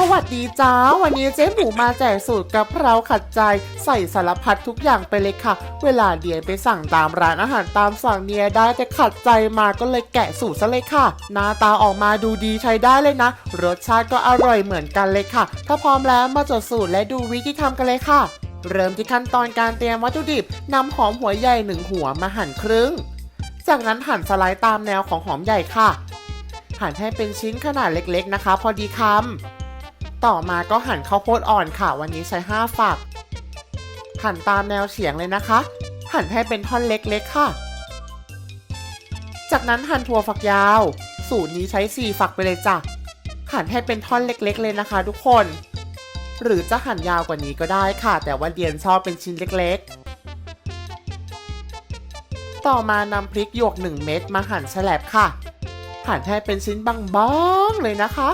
สวัสดีจ้า วันนี้เจ๊หมูมาแจกสูตรกะเพราขัดใจ ใส่สารพัดทุกอย่างไปเลยค่ะ เวลาเดียนไปสั่งตามร้านอาหารตามสั่งเนียได้แต่ขัดใจมาก็เลยแกะสูตรซะเลยค่ะ หน้าตาออกมาดูดีใช้ได้เลยนะ รสชาติก็อร่อยเหมือนกันเลยค่ะ ถ้าพร้อมแล้วมาจดสูตรและดูวิธีทำกันเลยค่ะ เริ่มที่ขั้นตอนการเตรียมวัตถุดิบนำหอมหัวใหญ่หนึ่งหัวมาหั่นครึ่ง จากนั้นหั่นสไลด์ตามแนวของหอมใหญ่ค่ะ หั่นให้เป็นชิ้นขนาดเล็กๆนะคะ พอดีคำ ต่อมาก็หั่นข้าวโพดอ่อนค่ะ วันนี้ใช้ 5 ฝัก หั่นตามแนวเฉียงเลยนะคะ หั่นให้เป็นท่อนเล็กๆค่ะ จากนั้นหั่นถั่วฝักยาว สูตรนี้ใช้ 4 ฝักไปเลยจ้ะ หั่นให้เป็นท่อนเล็กๆ เลยนะคะ ทุกคน หรือจะหั่นยาวกว่านี้ก็ได้ค่ะ แต่ว่าเดียนชอบเป็นชิ้นเล็กๆ ต่อมานำพริกหยวก 1 เม็ดมาหั่นแฉลบค่ะ หั่นให้เป็นชิ้นบางๆเลยนะคะ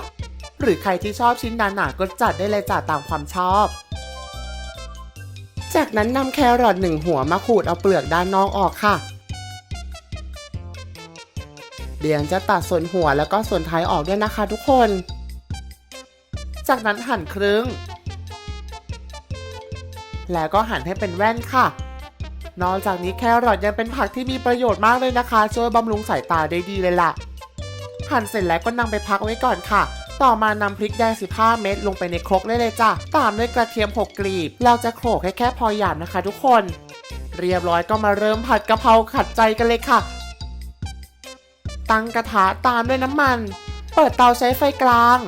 หรือใครที่ชอบชิ้นหนาๆก็จัดได้เลยจ้ะตามความชอบ จากนั้นนำแครอทหนึ่งหัวมาขูดเอาเปลือกด้านนอกออกค่ะ เดี๋ยวจะตัดส่วนหัวแล้วก็ส่วนท้ายออกด้วยนะคะทุกคน จากนั้นหั่นครึ่ง แล้วก็หั่นให้เป็นแว่นค่ะนอกจากนี้แครอทยังเป็นผักที่มีประโยชน์มากเลยนะคะ ช่วยบำรุงสายตาได้ดีเลยล่ะ หั่นเสร็จแล้วก็นำไปพักไว้ก่อนค่ะ ต่อมานำพริกแดง 15 เม็ดลงไปในครกได้เลยจ้ะ ตามด้วยกระเทียม 6 กลีบ เราจะโขลกให้แค่พอหยาบนะคะทุกคน เรียบร้อยก็มาเริ่มผัดกะเพราขัดใจกันเลยค่ะ ตั้งกระทะตามด้วยน้ำมัน เปิดเตาใช้ไฟกลาง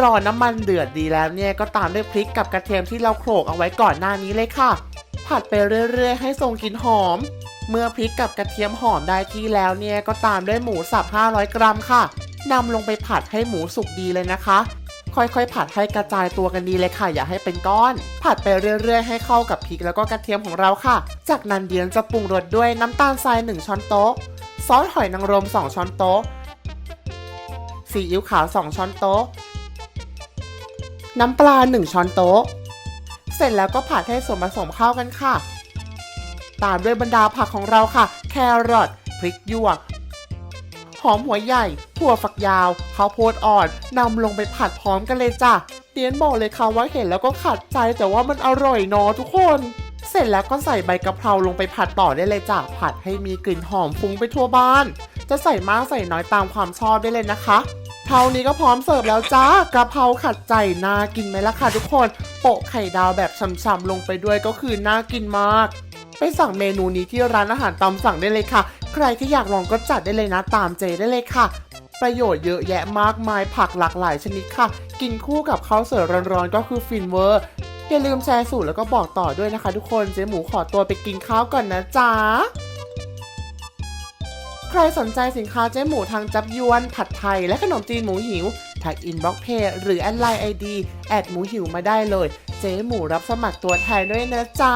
รอน้ำมันเดือดดีแล้วเนี่ยก็ตามด้วยพริกกับกระเทียมที่เราโขลกเอาไว้ก่อนหน้านี้เลยค่ะ ผัดไปเรื่อยๆ ให้ทรงกลิ่นหอม เมื่อพริกกับกระเทียมหอมได้ที่แล้วเนี่ยก็ตามด้วยหมูสับ 500 กรัมค่ะ นำลงไปผัดให้หมูสุกดีเลยนะคะ ค่อยๆ ผัดให้กระจายตัวกันดีเลยค่ะ อย่าให้เป็นก้อน ผัดไปเรื่อยๆ ให้เข้ากับพริกแล้วก็กระเทียมของเราค่ะ จากนั้นเดียนจะปรุงรสด้วยน้ำตาลทราย 1 ช้อนโต๊ะ ซอสหอยนางรม 2 ช้อนโต๊ะ ซีอิ๊วขาว 2 ช้อนโต๊ะ น้ำปลา 1 ช้อนโต๊ะ เสร็จแล้วก็ผัดให้ส่วนผสมเข้ากันค่ะ ตามด้วยบรรดาผักของเราค่ะ แครอท พริกหยวก อมหัวใหญ่ถั่วฝักยาวข้าวโพดอ่อนนำลงไปผัดพร้อมกันเลยจ้ะเดียนบอกเลยค่ะว่าเห็นแล้วก็ขัดใจแต่ว่ามันอร่อยเนาะทุกคน เสร็จแล้วก็ใส่ใบกะเพราลงไปผัดต่อได้เลยจ้ะผัดให้มีกลิ่นหอมฟุ้งไปทั่วบ้าน จะใส่มากใส่น้อยตามความชอบได้เลยนะคะเท่านี้ก็พร้อมเสิร์ฟแล้วจ้ากะเพราขัดใจน่ากินไหมล่ะค่ะทุกคน โปะไข่ดาวแบบช่ำๆลงไปด้วยก็คือน่ากินมาก ไปสั่งเมนูนี้ที่ร้านอาหารตามสั่งได้เลยค่ะ ใครที่อยากลองก็จัดได้เลยนะตามเจได้เลยค่ะ ประโยชน์เยอะแยะมากมายผักหลากหลายชนิดค่ะ กินคู่กับข้าวสวยร้อนๆก็คือฟินเวอร์ อย่าลืมแชร์สูตรแล้วก็บอกต่อด้วยนะคะทุกคนเจ๊หมูขอตัวไปกินข้าวก่อนนะจ๊ะใครสนใจสินค้าเจ๊หมูทางจับยวน ผัดไทย และขนมจีนหมูหิวทักอินบ็อกเพจหรือแอดไลน์ไอดีแอดหมูหิวมาได้เลย เจ๊หมูรับสมัครตัวแทนด้วยนะจ๊ะ